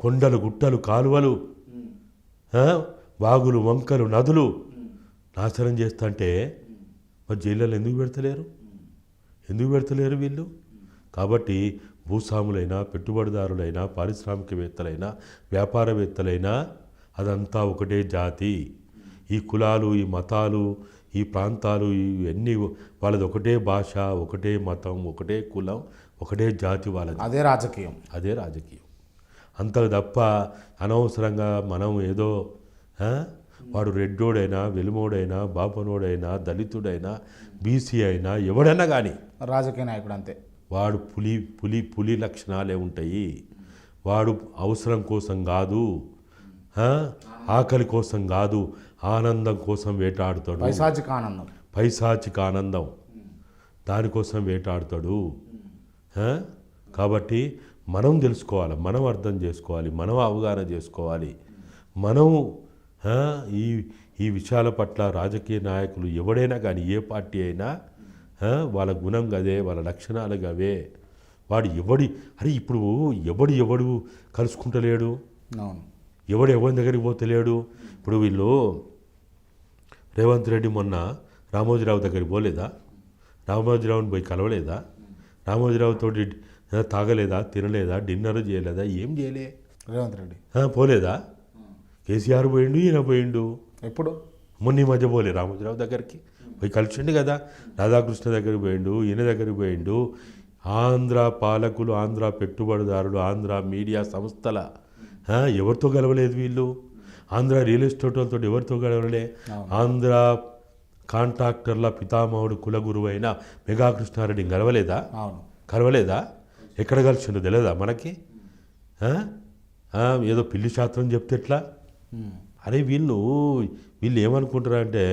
కొండలు గుట్టలు కాలువలు వాగులు వంకలు నదులు నాశనం చేస్తుంటే మరి జైళ్ళలో ఎందుకు పెడతలేరు? ఎందుకు పెడతలేరు వీళ్ళు? కాబట్టి భూస్వాములైనా పెట్టుబడిదారులైనా పారిశ్రామికవేత్తలైనా వ్యాపారవేత్తలైనా అదంతా ఒకటే జాతి. ఈ కులాలు ఈ మతాలు ఈ ప్రాంతాలు ఇవన్నీ వాళ్ళది ఒకటే భాష ఒకటే మతం ఒకటే కులం ఒకటే జాతి వాళ్ళది. అదే రాజకీయం. అదే రాజకీయం. అంతకు తప్ప అనవసరంగా మనం ఏదో వాడు రెడ్డోడైనా వెలుమోడైనా బాపనోడైనా దళితుడైనా బీసీ అయినా ఎవడైనా కానీ రాజకీయ నాయకుడు అంతే. వాడు పులి పులి పులి లక్షణాలే ఉంటాయి. వాడు అవసరం కోసం కాదు ఆకలి కోసం కాదు ఆనందం కోసం వేటాడుతాడు. పైశాచిక ఆనందం. పైశాచిక ఆనందం. దానికోసం వేటాడుతాడు? కాబట్టి మనం తెలుసుకోవాలి మనం అర్థం చేసుకోవాలి మనం అవగాహన చేసుకోవాలి. మనం ఈ ఈ విషయాల పట్ల రాజకీయ నాయకులు ఎవడైనా కానీ ఏ పార్టీ అయినా వాళ్ళ గుణం గదే వాళ్ళ లక్షణాలు గవే. వాడు ఎవడి అరే ఇప్పుడు ఎవడు ఎవడు కలుసుకుంటలేడు? ఎవడు ఎవరి దగ్గరికి పోతలేడు? ఇప్పుడు వీళ్ళు రేవంత్ రెడ్డి మొన్న రామోజీరావు దగ్గరికి పోలేదా? రామోజీరావుని పోయి కలవలేదా? రామోజీరావుతో తాగలేదా? తినలేదా? డిన్నర్ చేయలేదా? ఏం చేయలే. రేవంత్ రెడ్డి. పోలేదా? కేసీఆర్ పోయిండు ఈయన పోయిండు. ఎప్పుడు? మొన్న ఈ మధ్య పోలే. రామోజీరావు దగ్గరికి పోయి కలిసిండు కదా. రాధాకృష్ణ దగ్గరికి పోయిండు ఈయన దగ్గరికి పోయిండు. ఆంధ్ర పాలకులు ఆంధ్ర పెట్టుబడిదారులు ఆంధ్ర మీడియా సంస్థల ఎవరితో గెలవలేదు వీళ్ళు? ఆంధ్ర రియల్ ఎస్టేట్ వాళ్ళతో ఎవరితో గెలవలే? ఆంధ్ర కాంట్రాక్టర్ల పితామహుడు కులగురువైన మెగా కృష్ణారెడ్డి గెలవలేదా? కలవలేదా ఎక్కడ కలిసిండో తెలియదా మనకి? ఏదో పిల్లి శాస్త్రం చెప్తే ఎట్లా? అరే వీళ్ళు వీళ్ళు ఏమనుకుంటారంటే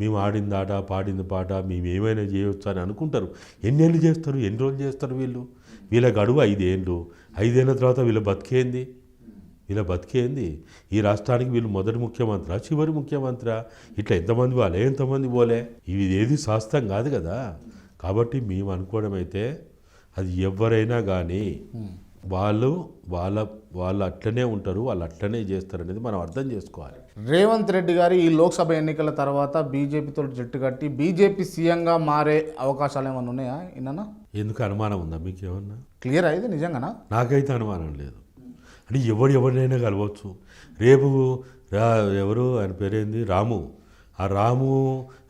మేము ఆడింది ఆట పాడింది పాట మేము ఏమైనా చేయవచ్చు అని అనుకుంటారు. ఎన్నేళ్ళు చేస్తారు? ఎన్ని రోజులు చేస్తారు వీళ్ళు? వీళ్ళ గడువు ఐదేళ్ళు. ఐదేళ్ళ తర్వాత వీళ్ళ బతికేంది వీళ్ళ బతికేంది ఈ రాష్ట్రానికి వీళ్ళు మొదటి ముఖ్యమంత్రి చివరి ముఖ్యమంత్రి? ఇట్లా ఎంతమంది వాళ్ళే ఎంతమంది పోలే? ఇవి ఏది శాస్త్రం కాదు కదా. కాబట్టి మేము అనుకోవడం అయితే అది ఎవరైనా కానీ వాళ్ళు వాళ్ళ వాళ్ళు అట్లనే ఉంటారు వాళ్ళు అట్లనే చేస్తారు అనేది మనం అర్థం చేసుకోవాలి. రేవంత్ రెడ్డి గారు ఈ లోక్సభ ఎన్నికల తర్వాత బీజేపీతో జట్టు కట్టి బీజేపీ సీఎంగా మారే అవకాశాలు ఏమైనా ఉన్నాయా ఇన్న ఎందుకు అనుమానం ఉందా మీకు ఏమన్నా క్లియర్ అయింది నిజంగానా? నాకైతే అనుమానం లేదు. అంటే ఎవడు ఎవరినైనా కలవచ్చు. రేపు రా ఎవరు ఆయన పేరేంది? రాము. ఆ రాము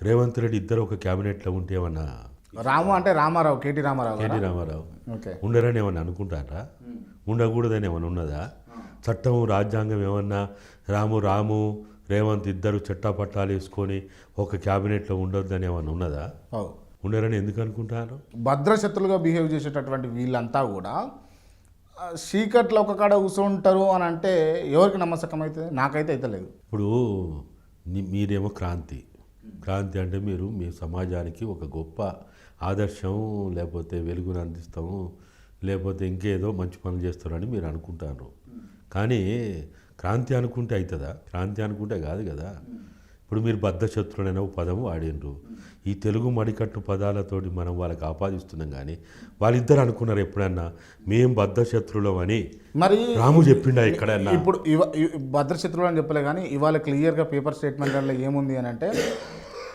రేవంత్ రెడ్డి ఇద్దరు ఒక క్యాబినెట్లో ఉంటే ఏమన్నా రాము అంటే Ramarao K T Ramarao K T? Ramarao. ఉండరని ఏమన్నా అనుకుంటారా? ఉండకూడదని ఏమన్నా ఉన్నదా? చట్టం రాజ్యాంగం ఏమన్నా రాము రాము రేవంత్ ఇద్దరు చట్టాపట్టాలు వేసుకొని ఒక క్యాబినెట్లో ఉండొద్దని ఏమన్నా ఉన్నదా. ఉండరని ఎందుకు అనుకుంటారు? భద్రశత్రులుగా బిహేవ్ చేసేటటువంటి వీళ్ళంతా కూడా చీకట్లో ఒక కాడ కూర్చుంటారు అని అంటే ఎవరికి నమ్మసకం అవుతుంది నాకైతే అయితే లేదు. ఇప్పుడు మీరేమో క్రాంతి. క్రాంతి అంటే మీరు మీ సమాజానికి ఒక గొప్ప ఆదర్శం లేకపోతే వెలుగును అందిస్తాము లేకపోతే ఇంకేదో మంచి పనులు చేస్తారని మీరు అనుకుంటారు. కానీ క్రాంతి అనుకుంటే అవుతుందా క్రాంతి అనుకుంటే కాదు కదా. ఇప్పుడు మీరు బద్ధశత్రుడైన ఒక పదం వాడిండ్రు ఈ తెలుగు మడికట్టు పదాలతోటి మనం వాళ్ళకి ఆపాదిస్తున్నాం కానీ వాళ్ళిద్దరు అనుకున్నారు ఎప్పుడన్నా మేం బద్ధశత్రులం అని మరి రాము చెప్పిండా ఎక్కడన్నా? ఇప్పుడు భద్రశత్రువులు అని చెప్పలే కానీ ఇవాళ క్లియర్గా పేపర్ స్టేట్మెంట్లలో ఏముంది అని అంటే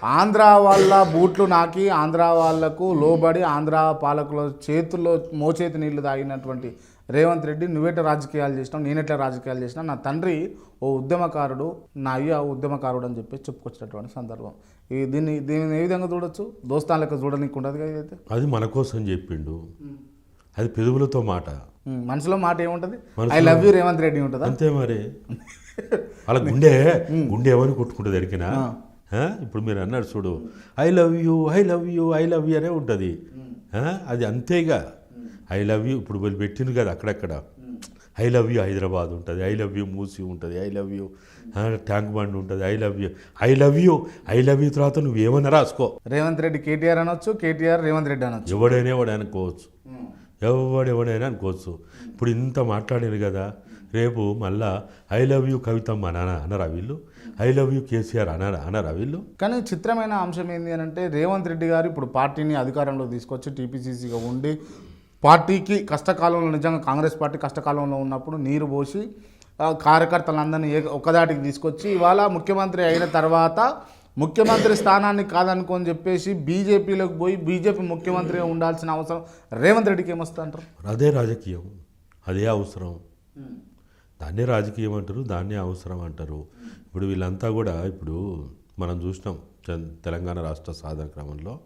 ఆంధ్ర వాళ్ళ బూట్లు నాకి ఆంధ్ర వాళ్ళకు లోబడి ఆంధ్ర పాలకుల చేతుల్లో మోచేతి నీళ్ళు తాగినటువంటి రేవంత్ రెడ్డి నువ్వెట్లా రాజకీయాలు చేసినావు నేనెట్లా రాజకీయాలు చేసినా? నా తండ్రి ఓ ఉద్యమకారుడు నా అయ్య ఉద్యమకారుడు అని చెప్పి చెప్పుకొచ్చినటువంటి సందర్భం. ఈ దీన్ని దీన్ని ఏ విధంగా చూడొచ్చు? దోస్తాలకు చూడడానికి ఉండదు కదా ఇదైతే? అది మన కోసం చెప్పిండు. అది పెదవులతో మాట. మనసులో మాట ఏముంటుంది? I love you Revanth Reddy ఉంటుందా? అంతే మరి. వాళ్ళ గుండె గుండె ఏమని కొట్టుకుంటుంది దొరికినా ఇప్పుడు మీరు అన్నారు చూడు I love you I love you I love you అనే ఉంటుంది. అది అంతేగా. ఐ లవ్ యూ ఇప్పుడు వీళ్ళు పెట్టింది కదా అక్కడక్కడ. ఐ లవ్ యూ హైదరాబాద్ ఉంటుంది. ఐ లవ్ యూ మూసి ఉంటుంది. I love you tank bund ఉంటుంది. I love you I love you I love you తర్వాత నువ్వేమన్నా రాసుకో. రేవంత్ రెడ్డి కేటీఆర్ అనొచ్చు కేటీఆర్ రేవంత్ రెడ్డి అనొచ్చు. ఎవడైనా ఎవడు అనుకోవచ్చు. ఎవడు ఎవడైనా అనుకోవచ్చు. ఇప్పుడు ఇంత మాట్లాడారు కదా. రేపు మళ్ళా ఐ లవ్ యూ కవితమ్మ అన- అనరా వీళ్ళు? ఐ లవ్ యూ కేసీఆర్ అనరా అనరా వీళ్ళు? కానీ చిత్రమైన అంశం ఏంటి అని అంటే రేవంత్ రెడ్డి గారు ఇప్పుడు పార్టీని అధికారంలో తీసుకొచ్చి టీపీసీసీగా ఉండి పార్టీకి కష్టకాలంలో నిజంగా కాంగ్రెస్ పార్టీ కష్టకాలంలో ఉన్నప్పుడు నీరు పోసి కార్యకర్తలందరినీ ఏ ఒకదాటికి తీసుకొచ్చి ఇవాళ ముఖ్యమంత్రి అయిన తర్వాత ముఖ్యమంత్రి స్థానాన్ని కాదనుకొని చెప్పేసి బీజేపీలోకి పోయి బీజేపీ ముఖ్యమంత్రిగా ఉండాల్సిన అవసరం రేవంత్ రెడ్డికి ఏమొస్తా అంటారు అదే రాజకీయం. అదే అవసరం. దాన్నే రాజకీయం అంటారు దాన్నే అవసరం అంటారు. ఇప్పుడు వీళ్ళంతా కూడా ఇప్పుడు మనం చూసినాం తెలంగాణ రాష్ట్ర సాధన క్రమంలో.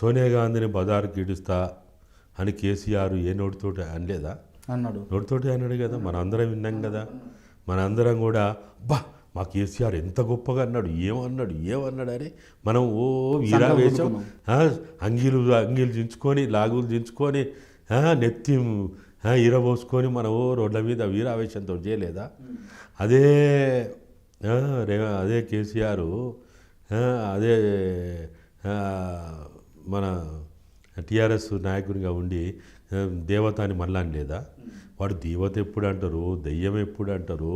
సోనియా గాంధీని బదారుకి ఈడుస్తా అని కేసీఆర్ ఏ నోటితోటి అనలేదా? అన్నాడు. నోటితోటి అన్నాడు కదా మన అందరం విన్నాం కదా. మన అందరం కూడా బా మా కేసీఆర్ ఎంత గొప్పగా అన్నాడు ఏమన్నాడు ఏమన్నాడు? అని మనం ఓ వీరావేశం ఆ, అంగీలు అంగీలు దించుకొని లాగులు దించుకొని నెత్తి ఇరబోసుకొని మనం ఓ రోడ్ల మీద వీరావేశంతో చేయలేదా? అదే రే అదే కేసీఆర్ అదే మన టీఆర్ఎస్ నాయకునిగా ఉండి దేవత అని మళ్ళా లేదా? వాడు దేవత ఎప్పుడు అంటారు? దెయ్యం ఎప్పుడు అంటారు?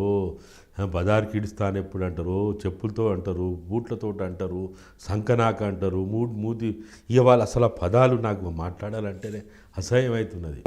ఆ, బజార్ కిడిస్తాన్ ఎప్పుడు అంటారు? చెప్పులతో అంటారు బూట్లతో అంటారు సంకనాక అంటారు మూడు మూతి ఇవాళ అసలు పదాలు నాకు మాట్లాడాలంటేనే అసహ్యం అవుతున్నది